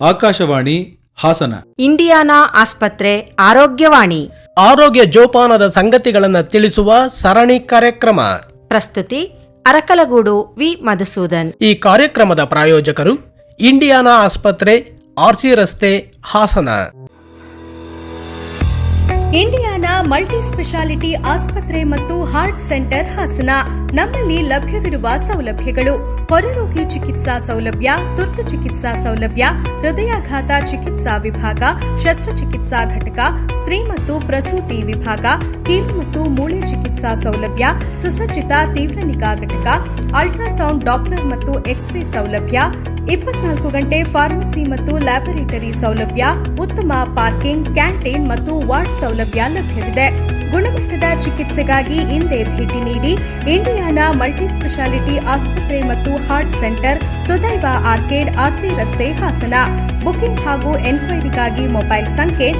Akashvani Hassan. Indiana ಆಸ್ಪತ್ರೆ ಆರೋಗ್ಯವಾಣಿ. ಆರೋಗ್ಯ ಜೋಪಾನದ ಸಂಗತಿಗಳನ್ನು ತಿಳಿಸುವ ಸರಣಿ ಕಾರ್ಯಕ್ರಮ. ಪ್ರಸ್ತುತಿ ಅರಕಲಗೂಡು ವಿ ಮಧುಸೂದನ್. ಈ ಕಾರ್ಯಕ್ರಮದ ಪ್ರಾಯೋಜಕರು ಇಂಡಿಯಾನಾ ಆಸ್ಪತ್ರೆ ಆರ್ಸಿ ರಸ್ತೆ ಹಾಸನ. ಇಂಡಿಯಾನಾ ಮಲ್ಟಿ ಸ್ಪೆಷಾಲಿಟಿ ಆಸ್ಪತ್ರೆ ಮತ್ತು ಹಾರ್ಟ್ ಸೆಂಟರ್ ಹಾಸನ. ನಮ್ಮಲ್ಲಿ ಲಭ್ಯವಿರುವ ಸೌಲಭ್ಯಗಳು. ಹೊರರೋಗಿ ಚಿಕಿತ್ಸಾ ಸೌಲಭ್ಯ, ತುರ್ತು ಚಿಕಿತ್ಸಾ ಸೌಲಭ್ಯ, ಹೃದಯಾಘಾತ ಚಿಕಿತ್ಸಾ ವಿಭಾಗ, ಶಸ್ತ್ರಚಿಕಿತ್ಸಾ ಘಟಕ, ಸ್ತ್ರೀ ಮತ್ತು ಪ್ರಸೂತಿ ವಿಭಾಗ, ಕೀಲು ಮತ್ತು ಮೂಳೆ ಚಿಕಿತ್ಸಾ ಸೌಲಭ್ಯ, ಸುಸಜ್ಜಿತ ತೀವ್ರ ನಿಗಾ ಘಟಕ, ಅಲ್ಟ್ರಾಸೌಂಡ್ ಡಾಪ್ಲರ್ ಮತ್ತು ಎಕ್ಸ್ರೇ ಸೌಲಭ್ಯ ಇಪ್ಪತ್ನಾಲ್ಕು ಗಂಟೆ ಫಾರ್ಮಸಿ ಮತ್ತು ಲ್ಯಾಬೊರೇಟರಿ ಸೌಲಭ್ಯ, ಉತ್ತಮ ಪಾರ್ಕಿಂಗ್, ಕ್ಯಾಂಟೀನ್ ಮತ್ತು ವಾರ್ಡ್ ಸೌಲಭ್ಯ ಲಭ್ಯವಿದೆ. ಗುಣಮಟ್ಟದ ಚಿಕಿತ್ಸೆಗಾಗಿ ಹಿಂದೆ ಭೇಟಿ ನೀಡಿ ಇಂಡಿಯಾನಾ ಮಲ್ಟಿಸ್ಪೆಷಾಲಿಟಿ ಆಸ್ಪತ್ರೆ ಮತ್ತು heart centre, Sudaiva arcade, RC ರಸ್ತೆ ಹಾಸನ. ಬುಕಿಂಗ್ ಹಾಗೂ ಎನ್ಕ್ವೈರಿಗಾಗಿ ಮೊಬೈಲ್ ಸಂಖ್ಯೆ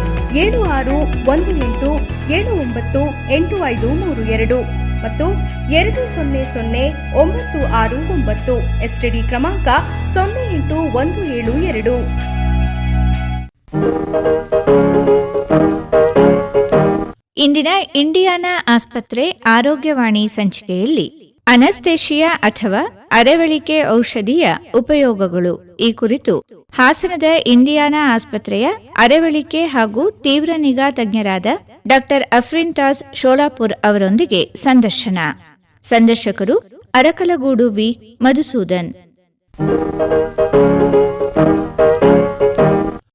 ಏಳು ಆರು ಒಂದು ಎಂಟು ಏಳು ಒಂಬತ್ತು ಎಂಟು ಐದು ಮೂರು ಎರಡು. ಮತ್ತು ಎರಡು ಸೊನ್ನೆ ಸೊನ್ನೆ ಒಂಬತ್ತು ಆರು ಒಂಬತ್ತು, ಎಸ್ಟಿಡಿ ಕ್ರಮಾಂಕ ಸೊನ್ನೆ ಎಂಟು ಒಂದು ಏಳು ಎರಡು. ಇಂದಿನ ಇಂಡಿಯಾನಾ ಆಸ್ಪತ್ರೆ ಆರೋಗ್ಯವಾಣಿ ಸಂಚಿಕೆಯಲ್ಲಿ ಅನಸ್ತೇಶಿಯಾ ಅಥವಾ ಅರೆವಳಿಕೆ ಔಷಧಿಯ ಉಪಯೋಗಗಳು. ಈ ಕುರಿತು ಹಾಸನದ ಇಂಡಿಯಾನಾ ಆಸ್ಪತ್ರೆಯ ಅರೆವಳಿಕೆ ಹಾಗೂ ತೀವ್ರ ನಿಗಾ ತಜ್ಞರಾದ ಡಾಕ್ಟರ್ ಅಫ್ರಿನ್ ತಾಸ್ ಶೋಲಾಪುರ್ ಅವರೊಂದಿಗೆ ಸಂದರ್ಶನ. ಸಂದರ್ಶಕರು ಅರಕಲಗೂಡು ವಿ. ಮಧುಸೂದನ್.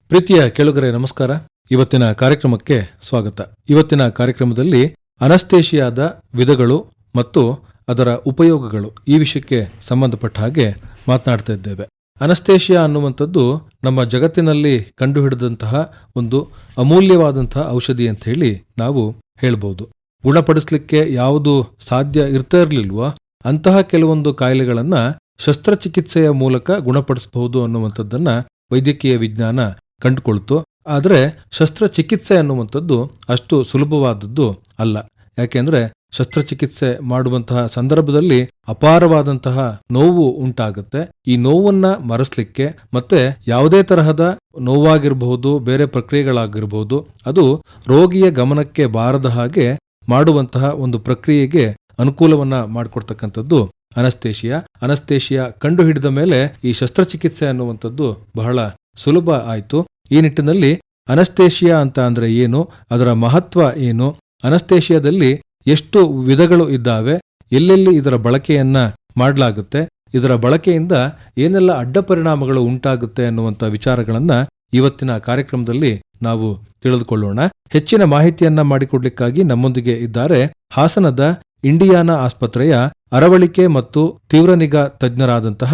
ಪ್ರೀತಿಯ ಕೆಳಗರೆ, ನಮಸ್ಕಾರ. ಇವತ್ತಿನ ಕಾರ್ಯಕ್ರಮಕ್ಕೆ ಸ್ವಾಗತ. ಇವತ್ತಿನ ಕಾರ್ಯಕ್ರಮದಲ್ಲಿ ಅನಸ್ತೇಷಿಯಾದ ವಿಧಗಳು ಮತ್ತು ಅದರ ಉಪಯೋಗಗಳು ಈ ವಿಷಯಕ್ಕೆ ಸಂಬಂಧಪಟ್ಟ ಹಾಗೆ ಮಾತನಾಡ್ತಾ ಇದ್ದೇವೆ. ಅನಸ್ತೇಷಿಯಾ ಅನ್ನುವಂಥದ್ದು ನಮ್ಮ ಜಗತ್ತಿನಲ್ಲಿ ಕಂಡುಹಿಡಿದಂತಹ ಒಂದು ಅಮೂಲ್ಯವಾದಂತಹ ಔಷಧಿ ಅಂತ ಹೇಳಿ ನಾವು ಹೇಳ್ಬೋದು. ಗುಣಪಡಿಸ್ಲಿಕ್ಕೆ ಯಾವುದು ಸಾಧ್ಯ ಇರ್ತಾ ಇರಲಿಲ್ವೋ ಅಂತಹ ಕೆಲವೊಂದು ಕಾಯಿಲೆಗಳನ್ನು ಶಸ್ತ್ರಚಿಕಿತ್ಸೆಯ ಮೂಲಕ ಗುಣಪಡಿಸಬಹುದು ಅನ್ನುವಂಥದ್ದನ್ನು ವೈದ್ಯಕೀಯ ವಿಜ್ಞಾನ ಕಂಡುಕೊಳ್ತು. ಆದರೆ ಶಸ್ತ್ರಚಿಕಿತ್ಸೆ ಅನ್ನುವಂಥದ್ದು ಅಷ್ಟು ಸುಲಭವಾದದ್ದು ಅಲ್ಲ. ಯಾಕೆಂದ್ರೆ ಶಸ್ತ್ರಚಿಕಿತ್ಸೆ ಮಾಡುವಂತಹ ಸಂದರ್ಭದಲ್ಲಿ ಅಪಾರವಾದಂತಹ ನೋವು ಉಂಟಾಗುತ್ತೆ. ಈ ನೋವನ್ನ ಮರೆಸ್ಲಿಕ್ಕೆ ಮತ್ತೆ ಯಾವುದೇ ತರಹದ ನೋವಾಗಿರಬಹುದು, ಬೇರೆ ಪ್ರಕ್ರಿಯೆಗಳಾಗಿರಬಹುದು, ಅದು ರೋಗಿಯ ಗಮನಕ್ಕೆ ಬಾರದ ಹಾಗೆ ಮಾಡುವಂತಹ ಒಂದು ಪ್ರಕ್ರಿಯೆಗೆ ಅನುಕೂಲವನ್ನ ಮಾಡಿಕೊಡ್ತಕ್ಕಂಥದ್ದು ಅನಸ್ತೇಶಿಯಾ ಅನಸ್ತೇಶಿಯಾ ಕಂಡು ಹಿಡಿದ ಮೇಲೆ ಈ ಶಸ್ತ್ರಚಿಕಿತ್ಸೆ ಅನ್ನುವಂಥದ್ದು ಬಹಳ ಸುಲಭ ಆಯಿತು. ಈ ನಿಟ್ಟಿನಲ್ಲಿ ಅನಸ್ತೇಶಿಯಾ ಅಂತ ಅಂದ್ರೆ ಏನು, ಅದರ ಮಹತ್ವ ಏನು? ಅನಸ್ತೇಶಿಯಾದಲ್ಲಿ ಎಷ್ಟು ವಿಧಗಳು ಇದ್ದಾವೆ, ಎಲ್ಲೆಲ್ಲಿ ಇದರ ಬಳಕೆಯನ್ನ ಮಾಡಲಾಗುತ್ತೆ, ಇದರ ಬಳಕೆಯಿಂದ ಏನೆಲ್ಲ ಅಡ್ಡ ಪರಿಣಾಮಗಳು ಉಂಟಾಗುತ್ತೆ ಅನ್ನುವಂಥ ವಿಚಾರಗಳನ್ನ ಇವತ್ತಿನ ಕಾರ್ಯಕ್ರಮದಲ್ಲಿ ನಾವು ತಿಳಿದುಕೊಳ್ಳೋಣ. ಹೆಚ್ಚಿನ ಮಾಹಿತಿಯನ್ನ ಮಾಡಿಕೊಡ್ಲಿಕ್ಕಾಗಿ ನಮ್ಮೊಂದಿಗೆ ಇದ್ದಾರೆ ಹಾಸನದ ಇಂಡಿಯಾನಾ ಆಸ್ಪತ್ರೆಯ ಅರವಳಿಕೆ ಮತ್ತು ತೀವ್ರ ನಿಗಾ ತಜ್ಞರಾದಂತಹ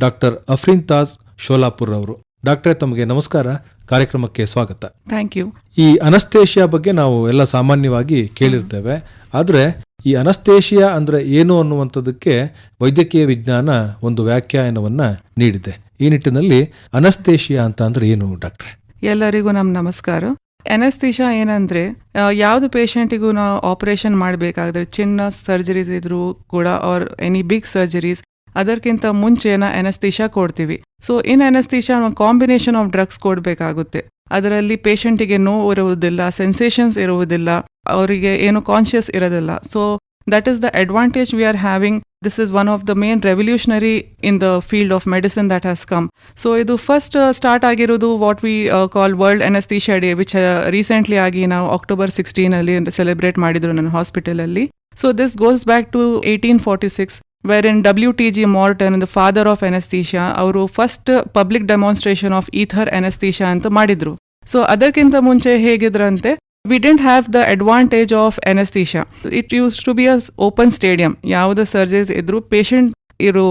ಡಾಕ್ಟರ್ ಅಫ್ರೀನ್ ತಾಜ್ ಶೋಲಾಪುರ್ ಅವರು. ಡಾಕ್ಟರ್, ತಮಗೆ ನಮಸ್ಕಾರ. ಕಾರ್ಯಕ್ರಮಕ್ಕೆ ಸ್ವಾಗತ. ಥ್ಯಾಂಕ್ ಯು ಈ ಅನಸ್ತೇಷಿಯಾ ಬಗ್ಗೆ ನಾವು ಎಲ್ಲ ಸಾಮಾನ್ಯವಾಗಿ ಕೇಳಿರ್ತೇವೆ. ಆದರೆ ಈ ಅನಸ್ತೇಷಿಯಾ ಅಂದ್ರೆ ಏನು ಅನ್ನುವಂಥದ್ದಕ್ಕೆ ವೈದ್ಯಕೀಯ ವಿಜ್ಞಾನ ಒಂದು ವ್ಯಾಖ್ಯಾನವನ್ನ ನೀಡಿದೆ. ಈ ನಿಟ್ಟಿನಲ್ಲಿ ಅನಸ್ತೇಷಿಯಾ ಅಂತ ಅಂದ್ರೆ ಏನು ಡಾಕ್ಟ್ರೆ? ಎಲ್ಲರಿಗೂ ನಮ್ಮ ನಮಸ್ಕಾರ. ಎನಸ್ತಿಷಾ ಏನಂದ್ರೆ ಯಾವುದು ಯಾವ್ದು ಪೇಷಂಟಿಗೂ ನಾವು ಆಪರೇಷನ್ ಮಾಡಬೇಕಾದ್ರೆ ಚಿನ್ನ ಸರ್ಜರೀಸ್ ಇದ್ರೂ ಕೂಡ ಆರ್ ಎನಿ ಬಿಗ್ ಸರ್ಜರೀಸ್ ಅದಕ್ಕಿಂತ ಮುಂಚೆನ ಎನಸ್ತೀಶಾ ಕೊಡ್ತೀವಿ. So in anaesthesia combination of drugs ಕೊಡಬೇಕಾಗುತ್ತೆ. ಅದರಲ್ಲಿ ಪೇಷಂಟಿಗೆ ನೋವು ಇರುವುದಿಲ್ಲ ಸೆನ್ಸೇಷನ್ಸ್ ಇರುವುದಿಲ್ಲ, ಅವರಿಗೆ ಏನು ಕಾನ್ಷಿಯಸ್ ಇರೋದಿಲ್ಲ. So that is the advantage we are having this is one of the main revolutionary in the field of medicine that has come so ಇದು first start ಆಗಿರೋದು what we call world anaesthesia day which recently ಆಗಿ ನಾವು October ಸಿಕ್ಸ್ಟೀನಲ್ಲಿ celebrate ಮಾಡಿದ್ರು ನನ್ನ ಹಾಸ್ಪಿಟಲಲ್ಲಿ so this goes back to eighteen forty six where in W T G Morton the father of anaesthesia ಅವರು first public demonstration of ether anaesthesia ಅಂತ ಮಾಡಿದ್ರು. So ಅದಕ್ಕಿಂತ ಮುಂಚೆ ಹೇಗಿದ್ರಂತೆ we didn't have the advantage of anaesthesia it used to be a open stadium ಯಾವುದೇ surgeries ಇದ್ರು patient ಇರೋ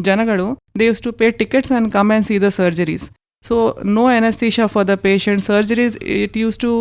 ಜನಗಳು they used to pay tickets and come and see the surgeries so no anaesthesia for the patient surgeries it used to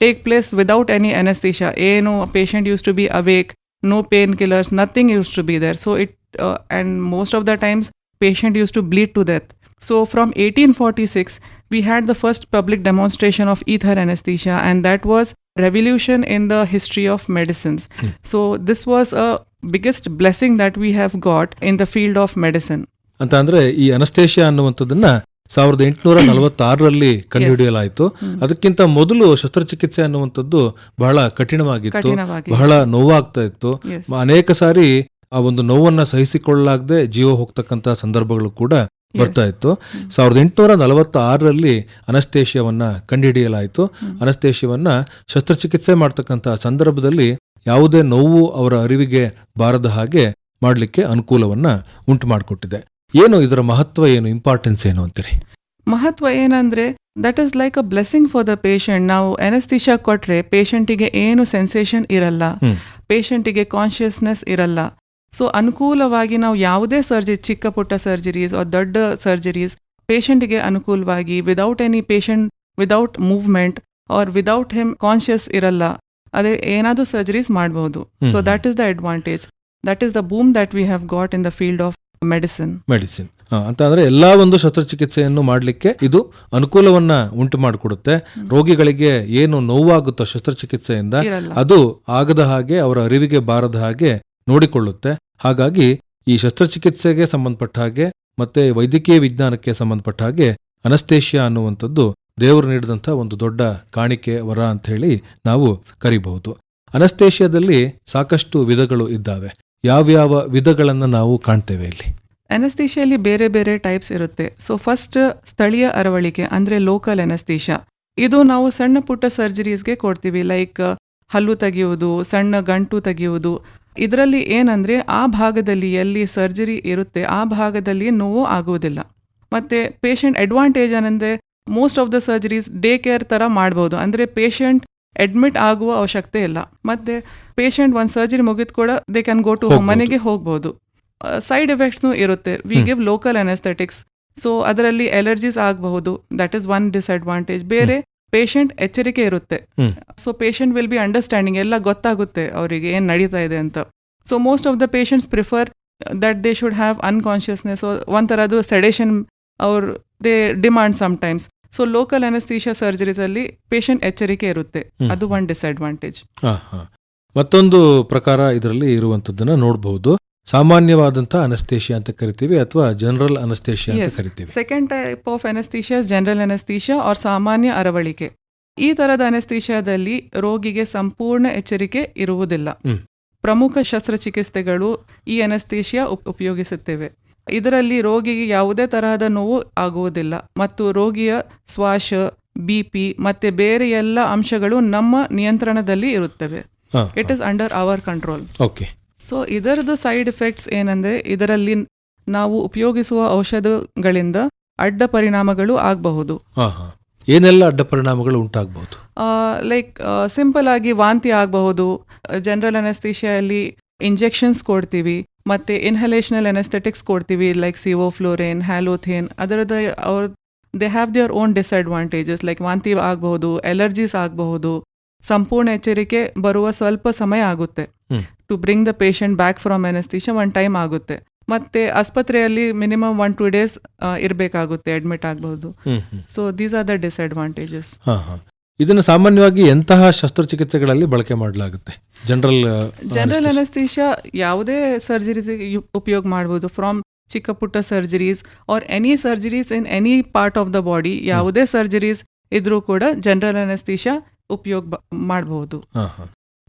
take place without any anaesthesia ಏನು patient used to be awake no painkillers, nothing used to be there. So it, uh, and most of the times, patient used to bleed to death. So from 1846, we had the first public demonstration of ether anesthesia, and that was revolution in the history of medicines. So this was a biggest blessing that we have got in the field of medicine. ಅಂತ ಅಂದ್ರೆ ಈ anaesthesia ಅನ್ನುವಂಥದ್ದನ್ನ ಸಾವಿರದ ಎಂಟುನೂರ ನಲವತ್ತಾರರಲ್ಲಿ ಕಂಡುಹಿಡಿಯಲಾಯಿತು. ಅದಕ್ಕಿಂತ ಮೊದಲು ಶಸ್ತ್ರಚಿಕಿತ್ಸೆ ಅನ್ನುವಂಥದ್ದು ಬಹಳ ಕಠಿಣವಾಗಿತ್ತು ಕಠಿಣವಾಗಿ ಬಹಳ ನೋವಾಗ್ತಾ ಇತ್ತು. ಅನೇಕ ಸಾರಿ ಆ ಒಂದು ನೋವನ್ನ ಸಹಿಸಿಕೊಳ್ಳಲಾಗದೆ ಜೀವ ಹೋಗ್ತಕ್ಕಂತ ಸಂದರ್ಭಗಳು ಕೂಡ ಬರ್ತಾ ಇತ್ತು. ಸಾವಿರದ ಎಂಟುನೂರ ನಲವತ್ತಾರರಲ್ಲಿ ಅನಸ್ತೇಶಿಯವನ್ನ ಕಂಡುಹಿಡಿಯಲಾಯಿತು. ಅನಸ್ತೇಶಿಯವನ್ನ ಶಸ್ತ್ರಚಿಕಿತ್ಸೆ ಮಾಡ್ತಕ್ಕಂಥ ಸಂದರ್ಭದಲ್ಲಿ ಯಾವುದೇ ನೋವು ಅವರ ಅರಿವಿಗೆ ಬಾರದ ಹಾಗೆ ಮಾಡಲಿಕ್ಕೆ ಅನುಕೂಲವನ್ನ ಉಂಟು ಮಾಡಿಕೊಟ್ಟಿದೆ ಏನು ಇದರ ಮಹತ್ವ ಏನು ಇಂಪಾರ್ಟೆನ್ಸ್ ಏನು ಅಂತೀರಿ? ಮಹತ್ವ ಏನಂದ್ರೆ that is like a blessing for the patient ನಾವು ಎನಸ್ತಿಷಾ ಕೊಟ್ರೆ ಪೇಷಂಟಿಗೆ ಏನು ಸೆನ್ಸೇಷನ್ ಇರಲ್ಲ. ಪೇಷಂಟಿಗೆ ಕಾನ್ಷಿಯಸ್ನೆಸ್ ಇರಲ್ಲ. ಸೊ ಅನುಕೂಲವಾಗಿ ನಾವು ಯಾವುದೇ ಸರ್ಜರಿ ಚಿಕ್ಕ ಪುಟ್ಟ ಸರ್ಜರೀಸ್ ಆರ್ ದೊಡ್ಡ ಸರ್ಜರೀಸ್ ಪೇಷಂಟಿಗೆ ಅನುಕೂಲವಾಗಿ without any patient without movement or without him conscious ಇರಲ್ಲ. ಅದೇ ಏನಾದರೂ ಸರ್ಜರೀಸ್ ಮಾಡಬಹುದು so. That is the advantage that is the boom that we have got in the field of medicine. Medicine. ಅಂತ ಅಂದ್ರೆ ಎಲ್ಲಾ ಒಂದು ಶಸ್ತ್ರಚಿಕಿತ್ಸೆಯನ್ನು ಮಾಡಲಿಕ್ಕೆ ಇದು ಅನುಕೂಲವನ್ನ ಉಂಟು ಮಾಡಿಕೊಡುತ್ತೆ. ರೋಗಿಗಳಿಗೆ ಏನು ನೋವಾಗುತ್ತೋ ಶಸ್ತ್ರಚಿಕಿತ್ಸೆಯಿಂದ ಅದು ಆಗದ ಹಾಗೆ ಅವರ ಅರಿವಿಗೆ ಬಾರದ ಹಾಗೆ ನೋಡಿಕೊಳ್ಳುತ್ತೆ. ಹಾಗಾಗಿ ಈ ಶಸ್ತ್ರಚಿಕಿತ್ಸೆಗೆ ಸಂಬಂಧಪಟ್ಟ ಹಾಗೆ ಮತ್ತೆ ವೈದ್ಯಕೀಯ ವಿಜ್ಞಾನಕ್ಕೆ ಸಂಬಂಧಪಟ್ಟ ಹಾಗೆ ಅನಸ್ತೇಷಿಯಾ ಅನ್ನುವಂಥದ್ದು ದೇವರು ನೀಡಿದಂಥ ಒಂದು ದೊಡ್ಡ ಕಾಣಿಕೆ ವರ ಅಂತ ಹೇಳಿ ನಾವು ಕರಿಬಹುದು. ಅನಸ್ತೇಷಿಯಾದಲ್ಲಿ ಸಾಕಷ್ಟು ವಿಧಗಳು ಇದ್ದಾವೆ. ಯಾವ್ಯಾವ ವಿಧಗಳನ್ನು ನಾವು ಕಾಣ್ತೇವೆ ಇಲ್ಲಿ? ಅನಸ್ತೀಶಿಯಲ್ಲಿ ಬೇರೆ ಬೇರೆ ಟೈಪ್ಸ್ ಇರುತ್ತೆ. ಸೊ ಫಸ್ಟ್ ಸ್ಥಳೀಯ ಅರವಳಿಕೆ, ಅಂದ್ರೆ ಲೋಕಲ್ ಅನಸ್ತೀಶಾ ಇದು ನಾವು ಸಣ್ಣ ಪುಟ್ಟ ಸರ್ಜರೀಸ್ಗೆ ಕೊಡ್ತೀವಿ. ಲೈಕ್ ಹಲ್ಲು ತೆಗೆಯುವುದು, ಸಣ್ಣ ಗಂಟು ತೆಗೆಯುವುದು. ಇದರಲ್ಲಿ ಏನಂದ್ರೆ, ಆ ಭಾಗದಲ್ಲಿ ಎಲ್ಲಿ ಸರ್ಜರಿ ಇರುತ್ತೆ, ಆ ಭಾಗದಲ್ಲಿ ನೋವು ಆಗುವುದಿಲ್ಲ. ಮತ್ತೆ ಪೇಷಂಟ್ ಅಡ್ವಾಂಟೇಜ್ ಏನಂದರೆ most of the surgeries day care ತರ ಮಾಡ್ಬೋದು. ಅಂದ್ರೆ ಪೇಷಂಟ್ ಅಡ್ಮಿಟ್ ಆಗುವ ಅವಶ್ಯಕತೆ ಇಲ್ಲ. ಮತ್ತೆ ಪೇಷಂಟ್ ಒಂದು ಸರ್ಜರಿ ಮುಗಿದ ಕೂಡ ದೇ ಕ್ಯಾನ್ ಗೋ ಟು. ಮನೆಗೆ ಹೋಗ್ಬೋದು. ಸೈಡ್ ಎಫೆಕ್ಟ್ಸ್ನು ಇರುತ್ತೆ. We. Give local anaesthetics so ಅದರಲ್ಲಿ ಅಲರ್ಜೀಸ್ ಆಗಬಹುದು. ದಟ್ ಇಸ್ ಒನ್ ಡಿಸ್ಅಡ್ವಾಂಟೇಜ್ ಬೇರೆ ಪೇಷಂಟ್ ಎಚ್ಚರಿಕೆ ಇರುತ್ತೆ. So patient will be understanding ಎಲ್ಲ ಗೊತ್ತಾಗುತ್ತೆ ಅವರಿಗೆ ಏನು ನಡೀತಾ ಇದೆ ಅಂತ. So most of the patients prefer that they should have unconsciousness ಒಂಥರದ್ದು sedation ಅವ್ರ they demand sometimes so local anaesthesia surgeries ಅಲ್ಲಿ ಪೇಷಂಟ್ ಎಚ್ಚರಿಕೆ ಇರುತ್ತೆ. ಅದು ಒನ್ ಡಿಸ್ಅಡ್ವಾಂಟೇಜ್ ಹಾ ಹಾ. ಮತ್ತೊಂದು ಪ್ರಕಾರ ಇದರಲ್ಲಿ ಇರುವಂತದ್ದನ್ನ ನೋಡಬಹುದು ಸಾಮಾನ್ಯವಾದಂತಹ ಅನಸ್ತೇಷಿಯಾ ಅಂತ ಕರಿತೀವಿ ಅಥವಾ ಜನರಲ್ ಅನಸ್ತೇಷಿಯಾ ಅಂತ. ಕರಿತೀವಿ? Second type of anaesthesia general anaesthesia or ಸಾಮಾನ್ಯ ಅರವಳಿಕೆ. ಈ ತರದ ಅನಸ್ತೀಶಿಯಾದಲ್ಲಿ ರೋಗಿಗೆ ಸಂಪೂರ್ಣ ಎಚ್ಚರಿಕೆ ಇರುವುದಿಲ್ಲ. ಪ್ರಮುಖ ಶಸ್ತ್ರಚಿಕಿತ್ಸೆಗಳು ಈ ಅನಸ್ತೇಷಿಯಾ ಉಪ್- ಉಪಯೋಗಿಸುತ್ತೇವೆ. ಇದರಲ್ಲಿ ರೋಗಿಗೆ ಯಾವುದೇ ತರಹದ ನೋವು ಆಗುವುದಿಲ್ಲ. ಮತ್ತು ರೋಗಿಯ ಶ್ವಾಸ ಬಿ ಪಿ ಮತ್ತೆ ಬೇರೆ ಎಲ್ಲ ಅಂಶಗಳು ನಮ್ಮ ನಿಯಂತ್ರಣದಲ್ಲಿ ಇರುತ್ತವೆ. It is under our control okay so ಇದರದ್ದು ಸೈಡ್ ಎಫೆಕ್ಟ್ಸ್ ಏನಂದ್ರೆ ಇದರಲ್ಲಿ ನಾವು ಉಪಯೋಗಿಸುವ ಔಷಧಗಳಿಂದ ಅಡ್ಡ ಪರಿಣಾಮಗಳು ಆಗಬಹುದು. ಏನೆಲ್ಲ ಅಡ್ಡ ಪರಿಣಾಮಗಳು ಉಂಟಾಗಬಹುದು? ಲೈಕ್ ಸಿಂಪಲ್ ಆಗಿ ವಾಂತಿ ಆಗಬಹುದು. ಜನರಲ್ ಅನಸ್ತೀಶಿಯಲ್ಲಿ ಇಂಜೆಕ್ಷನ್ಸ್ ಕೊಡ್ತೀವಿ. ಮತ್ತೆ ಇನ್ಹಲೇಷನಲ್ ಎನಸ್ಥೆಟಿಕ್ಸ್ ಕೊಡ್ತೀವಿ ಲೈಕ್ ಸಿವೋಫ್ಲೋರೇನ್ ಹ್ಯಾಲೋಥೇನ್ ಅದರದ ಅವ್ರ they have their own disadvantages like ವಾಂತಿ ಆಗಬಹುದು ಎಲರ್ಜೀಸ್ ಆಗಬಹುದು ಸಂಪೂರ್ಣ ಎಚ್ಚರಿಕೆ ಬರುವ ಸ್ವಲ್ಪ ಸಮಯ ಆಗುತ್ತೆ. To bring the patient back from anaesthesia one time ಆಗುತ್ತೆ. ಮತ್ತೆ ಆಸ್ಪತ್ರೆಯಲ್ಲಿ ಮಿನಿಮಮ್ ಒನ್ ಟೂ ಡೇಸ್ ಇರಬೇಕಾಗುತ್ತೆ ಅಡ್ಮಿಟ್ ಆಗಬಹುದು. So these are the disadvantages ಇದನ್ನು ಸಾಮಾನ್ಯವಾಗಿ ಎಂತಹ ಶಸ್ತ್ರಚಿಕಿತ್ಸೆಗಳಲ್ಲಿ ಬಳಕೆ ಮಾಡಲಾಗುತ್ತೆ? ಜನರಲ್ ಜನರಲ್ ಅನೆಸ್ಥೀಷಿಯಾ ಯಾವುದೇ ಸರ್ಜರೀಸ್ ಉಪಯೋಗ ಮಾಡ್ಬೋದು. ಫ್ರಾಮ್ ಚಿಕ್ಕ ಪುಟ್ಟ surgeries or any surgeries in any part of the body ಯಾವುದೇ ಸರ್ಜರೀಸ್ ಇದ್ರೂ ಕೂಡ ಜನರಲ್ ಅನೆಸ್ಥೀಷಿಯಾ ಉಪಯೋಗ ಮಾಡಬಹುದು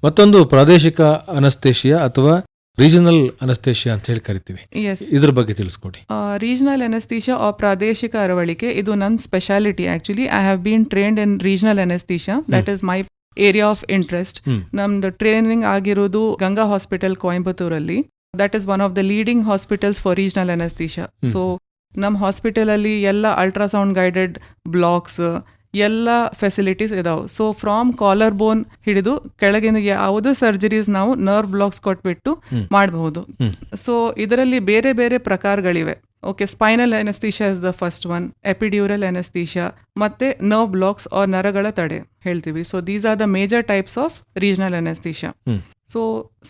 ಮತ್ತೊಂದು ಪ್ರಾದೇಶಿಕ ಅನಸ್ತೇಶಿಯಾ ಅಥವಾ ರೀಜನಲ್ ಅನಸ್ತೇಶಿಯಾ ಅಂತ ಹೇಳಿ ಕರಿತೀವಿ. ಎಸ್ ಇದ್ರ ಬಗ್ಗೆ ತಿಳಿಸ್ಕೊಡಿ. ರೀಜನಲ್ ಅನೆಸ್ಥೀಷಿಯಾ ಆ ಪ್ರಾದೇಶಿಕ ಅರವಳಿಕೆ ಇದು ನನ್ನ speciality actually I have been trained in regional anaesthesia that is my area of interest. ನಮ್ದು ಟ್ರೈನಿಂಗ್ ಆಗಿರೋದು Ganga hospital ಕೊಯಂಬತ್ತೂರಲ್ಲಿ that is one of the leading hospitals for regional anaesthesia. So ನಮ್ಮ ಹಾಸ್ಪಿಟಲಲ್ಲಿ ಎಲ್ಲ ಅಲ್ಟ್ರಾಸೌಂಡ್ ಗೈಡೆಡ್ ಬ್ಲಾಕ್ಸ್ ಎಲ್ಲ facilities ಇದಾವೆ. So from collar bone ಹಿಡಿದು ಕೆಳಗಿನ ಯಾವುದೇ ಸರ್ಜರೀಸ್ ನಾವು ನರ್ವ್ ಬ್ಲಾಕ್ಸ್ ಕೊಟ್ಬಿಟ್ಟು ಮಾಡಬಹುದು. ಸೊ ಇದರಲ್ಲಿ ಬೇರೆ ಬೇರೆ ಪ್ರಕಾರಗಳಿವೆ. Okay spinal anaesthesia is the first one epidural anaesthesia ಮತ್ತೆ ನರ್ವ್ ಬ್ಲಾಕ್ಸ್ ಆರ್ ನರಗಳ ತಡೆ ಹೇಳ್ತೀವಿ. So these are the major types of regional anaesthesia. So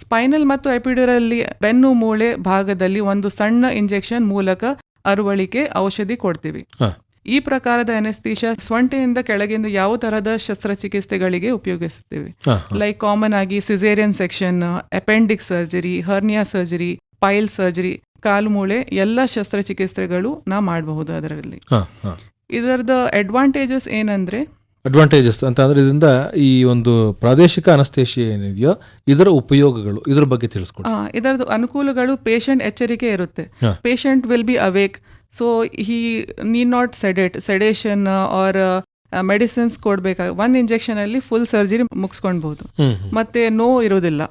spinal ಮತ್ತು ಎಪಿಡ್ಯೂರಲ್ಲಿ ಬೆನ್ನು ಮೂಳೆ ಭಾಗದಲ್ಲಿ ಒಂದು ಸಣ್ಣ ಇಂಜೆಕ್ಷನ್ ಮೂಲಕ ಅರುವಳಿಕೆ ಔಷಧಿ ಕೊಡ್ತೀವಿ. ಈ ಪ್ರಕಾರದ ಅನಸ್ತೀಶಾ ಸ್ವಂಟೆಯಿಂದ ಕೆಳಗಿಂದ ಯಾವ ತರಹದ ಶಸ್ತ್ರಚಿಕಿತ್ಸೆಗಳಿಗೆ ಉಪಯೋಗಿಸುತ್ತೇವೆ? ಲೈಕ್ ಕಾಮನ್ ಆಗಿ caesarean section appendix surgery hernia surgery pile surgery ಕಾಲು ಮೂಳೆ ಎಲ್ಲ ಶಸ್ತ್ರಚಿಕಿತ್ಸೆಗಳು ನಾ ಮಾಡಬಹುದು ಅದರಲ್ಲಿ. ಇದರದ ಅಡ್ವಾಂಟೇಜಸ್ ಏನಂದ್ರೆ ಅಡ್ವಾಂಟೇಜಸ್ ಅಂತ ಅಂದ್ರೆ ಇದರಿಂದ ಈ ಒಂದು ಪ್ರಾದೇಶಿಕ ಅನಸ್ತೇಶಿಯ ಏನಿದೆಯೋ ಇದರ ಉಪಯೋಗಗಳು ಇದರ ಬಗ್ಗೆ ತಿಳಿಸ್ಕೊಡಿ. ಇದರದ ಇದರದ್ದು ಅನುಕೂಲಗಳು ಪೇಷಂಟ್ ಎಚ್ಚರಿಕೆ ಇರುತ್ತೆ. Patient will be awake so he need not sedate sedation or medicines ಕೊಡ್ಬೇಕಾಗ one injection ಅಲ್ಲಿ ಫುಲ್ ಸರ್ಜರಿ ಮುಗಿಸ್ಕೊಳ್ಬಹುದು. ಮತ್ತೆ ನೋ ಇರೋದಿಲ್ಲ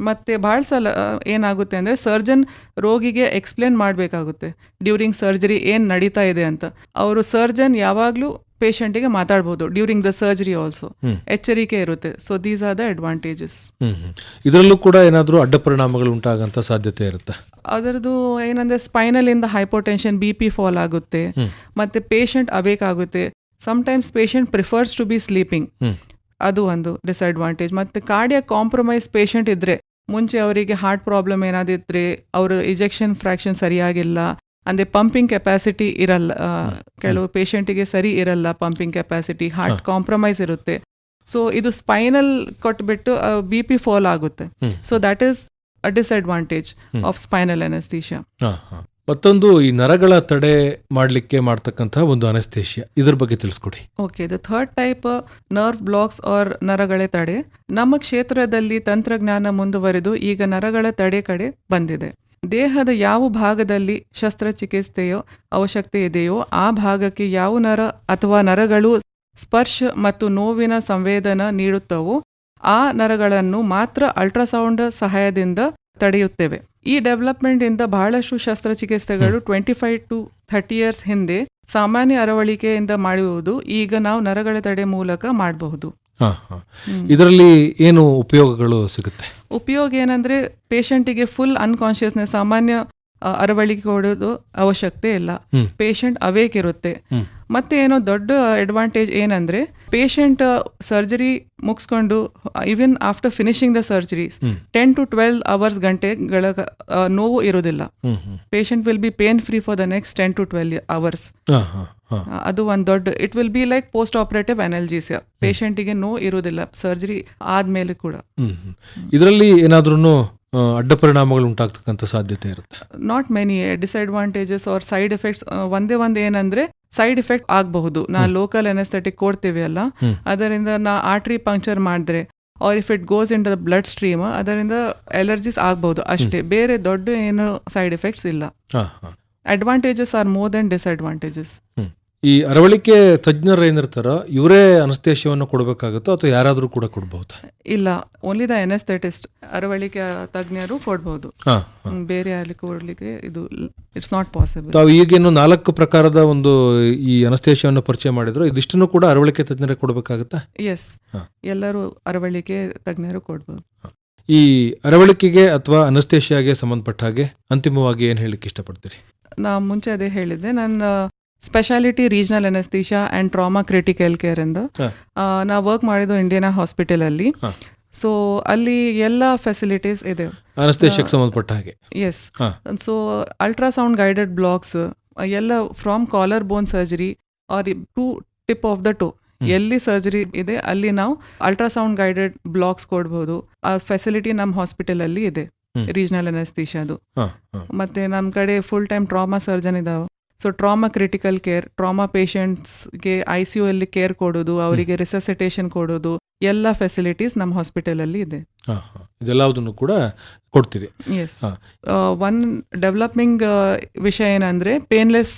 ಮತ್ತೆ ಬಹಳ ಸಲ ಏನಾಗುತ್ತೆ ಅಂದ್ರೆ ಸರ್ಜನ್ ರೋಗಿಗೆ ಎಕ್ಸ್ಪ್ಲೇನ್ ಮಾಡಬೇಕಾಗುತ್ತೆ. ಡ್ಯೂರಿಂಗ್ ಸರ್ಜರಿ ಏನ್ ನಡೀತಾ ಇದೆ ಅಂತ. ಅವರು ಸರ್ಜನ್ ಯಾವಾಗ್ಲೂ ಪೇಷಂಟಿಗೆ ಮಾತಾಡ್ಬೋದು ಡ್ಯೂರಿಂಗ್ ದ ಸರ್ಜರಿ ಆಲ್ಸೋ. ಎಚ್ಚರಿಕೆ ಇರುತ್ತೆ. So these are the advantages ಇದರಲ್ಲೂ ಕೂಡ ಏನಾದರೂ ಅಡ್ಡ ಪರಿಣಾಮಗಳು ಉಂಟಾಗಂತ ಸಾಧ್ಯತೆ ಇರುತ್ತೆ. ಅದರದ್ದು ಏನಂದ್ರೆ ಸ್ಪೈನಲ್ ಇಂದ ಹೈಪೋಟೆನ್ಷನ್ ಬಿ ಪಿ ಫಾಲ್ ಆಗುತ್ತೆ ಮತ್ತೆ ಪೇಷಂಟ್ ಅವೇಕ್ ಆಗುತ್ತೆ. Times patient prefers to be sleeping ಅದು ಒಂದು ಡಿಸ್ಅಡ್ವಾಂಟೇಜ್ ಮತ್ತೆ ಕಾರ್ಡಿಯ ಕಾಂಪ್ರಮೈಸ್ ಪೇಷಂಟ್ ಇದ್ರೆ ಮುಂಚೆ ಅವರಿಗೆ ಹಾರ್ಟ್ ಪ್ರಾಬ್ಲಮ್ ಏನಾದಿದ್ರೆ ಅವರ ಇಜೆಕ್ಷನ್ ಫ್ರಾಕ್ಷನ್ ಸರಿಯಾಗಿಲ್ಲ. ಅಂದ್ರೆ ಪಂಪಿಂಗ್ ಕೆಪಾಸಿಟಿ ಇರಲ್ಲ ಕೆಲವು ಪೇಷಂಟಿಗೆ ಸರಿ ಇರಲ್ಲ ಪಂಪಿಂಗ್ ಕೆಪಾಸಿಟಿ ಹಾರ್ಟ್ ಕಾಂಪ್ರಮೈಸ್ ಇರುತ್ತೆ. ಸೊ ಇದು ಸ್ಪೈನಲ್ ಕೊಟ್ಬಿಟ್ಟು ಬಿ ಪಿ ಫಾಲ್ ಆಗುತ್ತೆ. So that is a disadvantage of spinal anaesthesia ಮತ್ತೊಂದು ಈ ನರಗಳ ತಡೆ ಮಾಡಲಿಕ್ಕೆ ಮಾಡ್ತಕ್ಕಂತಹ ಒಂದು ಅನಸ್ತೇಶಿಯ ಇದ್ರ ಬಗ್ಗೆ ತಿಳಿಸ್ಕೊಡಿ. Okay the third type nerve blocks or ನರಗಳ ತಡೆ. ನಮ್ಮ ಕ್ಷೇತ್ರದಲ್ಲಿ ತಂತ್ರಜ್ಞಾನ ಮುಂದುವರೆದು ಈಗ ನರಗಳ ತಡೆ ಕಡೆ ಬಂದಿದೆ. ದೇಹದ ಯಾವ ಭಾಗದಲ್ಲಿ ಶಸ್ತ್ರಚಿಕಿತ್ಸೆಯ ಅವಶ್ಯಕತೆ ಇದೆಯೋ ಆ ಭಾಗಕ್ಕೆ ಯಾವ ನರ ಅಥವಾ ನರಗಳು ಸ್ಪರ್ಶ ಮತ್ತು ನೋವಿನ ಸಂವೇದನ ನೀಡುತ್ತವೋ ಆ ನರಗಳನ್ನು ಮಾತ್ರ ಅಲ್ಟ್ರಾಸೌಂಡ್ ಸಹಾಯದಿಂದ ತಡೆಯುತ್ತೇವೆ. ಈ ಡೆವಲಪ್ಮೆಂಟ್ ಇಂದ ಬಹಳಷ್ಟು ಶಸ್ತ್ರಚಿಕಿತ್ಸೆಗಳು twenty five to thirty years ಹಿಂದೆ ಸಾಮಾನ್ಯ ಅರವಳಿಕೆಯಿಂದ ಮಾಡುವುದು ಈಗ ನಾವು ನರಗಳ ತಡೆ ಮೂಲಕ ಮಾಡಬಹುದು. ಇದರಲ್ಲಿ ಏನು ಉಪಯೋಗಗಳು ಸಿಗುತ್ತೆ? ಉಪಯೋಗ ಏನಂದ್ರೆ ಪೇಷಂಟಿಗೆ ಫುಲ್ ಅನ್ಕಾನ್ಶಿಯಸ್ನೆಸ್ ಸಾಮಾನ್ಯ ಅರವಳಿಕೆ ಕೊಡೋದು ಅವಶ್ಯಕತೆ ಇಲ್ಲ. ಪೇಷಂಟ್ ಅವೇಕ್ ಇರುತ್ತೆ ಮತ್ತೆ ಏನೋ ದೊಡ್ಡ ಅಡ್ವಾಂಟೇಜ್ ಏನಂದ್ರೆ ಪೇಷಂಟ್ ಸರ್ಜರಿ ಮುಗಿಸ್ಕೊಂಡು even after finishing the surgery. Ten to twelve hours ಗಂಟೆಗಳ ನೋವು ಇರೋದಿಲ್ಲ patient will be pain free for the next ten to twelve hours ಅದು ಒಂದು ದೊಡ್ಡ it will be like post operative analgesia ಪೇಷಂಟಿಗೆ no ಇರೋದಿಲ್ಲ surgery ಆದ್ಮೇಲೆ ಕೂಡ. ಇದರಲ್ಲಿ ಏನಾದ್ರೂ ಅಡ್ಡ ಪರಿಣಾಮಗಳು ಉಂಟಾಗ್ತಕ್ಕಂಥ ಸಾಧ್ಯತೆ ಇರುತ್ತೆ? Not many disadvantages are side effects ಒಂದೇ ಒಂದು ಏನಂದ್ರೆ ಸೈಡ್ ಎಫೆಕ್ಟ್ ಆಗಬಹುದು. ನಾ ಲೋಕಲ್ ಎನೆಸ್ಥೆಟಿಕ್ ಕೊಡ್ತೀವಿ ಅಲ್ಲ? ಅದರಿಂದ ನಾ ಆರ್ಟ್ರಿ ಪಂಕ್ಚರ್ ಮಾಡಿದ್ರೆ or if it goes in the blood stream ಅದರಿಂದ ಅಲರ್ಜಿಸ್ ಆಗಬಹುದು. ಅಷ್ಟೇ ಬೇರೆ ದೊಡ್ಡ ಏನು ಸೈಡ್ ಎಫೆಕ್ಟ್ಸ್ ಇಲ್ಲ. Advantages are more than disadvantages. ಈ ಅರವಳಿಕೆ ತಜ್ಞರು ಏನಿರ್ತಾರೋ ಇವರೇ ಅನಸ್ತೇಶವನ್ನು ಕೊಡಬೇಕಾಗುತ್ತೋ ಅಥವಾ ಯಾರಾದರೂ ಕೂಡ ಕೊಡಬಹುದು ಇಲ್ಲ ಓನ್ಲಿ ದ ಎನೆಸ್ಥೆಟಿಸ್ಟ್ ಅರವಳಿಕೆ ತಜ್ಞರು ಕೊಡ್ಬೋದು. ಹಾ ಬೇರೆ ಯಾರಿಗೆ ಕೊಡಲಿಕ್ಕೆ ಇದು ಇಟ್ಸ್ ನಾಟ್ ಪಾಸಿಬಲ್ ತಾವು ಈಗೇನು ನಾಲ್ಕು ಪ್ರಕಾರದ ಒಂದು ಈ ಅನಸ್ತೇಶವನ್ನು ಪರಿಚಯ ಮಾಡಿದ್ರು ಇದಿಷ್ಟನ್ನು ಕೂಡ ಅರವಳಿಕೆ ತಜ್ಞರೇ ಕೊಡಬೇಕಾಗುತ್ತಾ? ಎಸ್ ಎಲ್ಲರೂ ಅರವಳಿಕೆ ತಜ್ಞರು ಕೊಡಬಹುದು ಈ ಅರವಳಿಕೆಗೆ ಅಥವಾ ಅನಸ್ತೇಶಿಯಾಗೆ ಸಂಬಂಧಪಟ್ಟ ಹಾಗೆ ಅಂತಿಮವಾಗಿ ಏನು ಹೇಳಲಿಕ್ಕೆ ಇಷ್ಟಪಡ್ತೀರಿ? ನಾ ಮುಂಚೆ ಅದೇ ಹೇಳಿದ್ದೆ ನನ್ನ speciality regional anaesthesia and trauma critical care ಎಂದು ನಾವು ವರ್ಕ್ ಮಾಡಿದ್ದು ಇಂಡಿಯನ್ ಹಾಸ್ಪಿಟಲ್ ಅಲ್ಲಿ. ಹಾ. ಸೊ ಅಲ್ಲಿ ಎಲ್ಲ ಫೆಸಿಲಿಟೀಸ್ ಇದೆ. ಸಂಬಂಧಪಟ್ಟ ಹಾಗೆ. Yes. So ultrasound guided blocks ಎಲ್ಲ from collar bone surgery or to tip of the toe ಎಲ್ಲಿ ಸರ್ಜರಿ ಇದೆ ಅಲ್ಲಿ ನಾವು ಅಲ್ಟ್ರಾಸೌಂಡ್ ಗೈಡೆಡ್ ಬ್ಲಾಕ್ಸ್ ಕೊಡ್ಬೋದು. ಆ ಫೆಸಿಲಿಟಿ ನಮ್ಮ ಹಾಸ್ಪಿಟಲ್ ಅಲ್ಲಿ ಇದೆ. ರೀಜನಲ್ ಅನಸ್ತೀಶಾದು ಮತ್ತೆ ನಮ್ಮ ಕಡೆ ಫುಲ್ ಟೈಮ್ ಟ್ರಾಮಾ ಸರ್ಜನ್ ಇದಾವೆ. So trauma critical care trauma ಪೇಷಂಟ್ಸ್ಗೆ I C U ಅಲ್ಲಿ ಕೇರ್ ಕೊಡೋದು ಅವರಿಗೆ ರಿಸಸಿಟೇಷನ್ ಕೊಡೋದು ಎಲ್ಲ ಫೆಸಿಲಿಟೀಸ್ ನಮ್ಮ ಹಾಸ್ಪಿಟಲ್ ಅಲ್ಲಿ ಇದೆ. ಇದೆಲ್ಲದನ್ನು ಕೂಡ ಕೊಡ್ತೀರಿ. ಎಸ್. ಒನ್ ಡೆವಲಪಿಂಗ್ ವಿಷಯ ಏನಂದ್ರೆ painless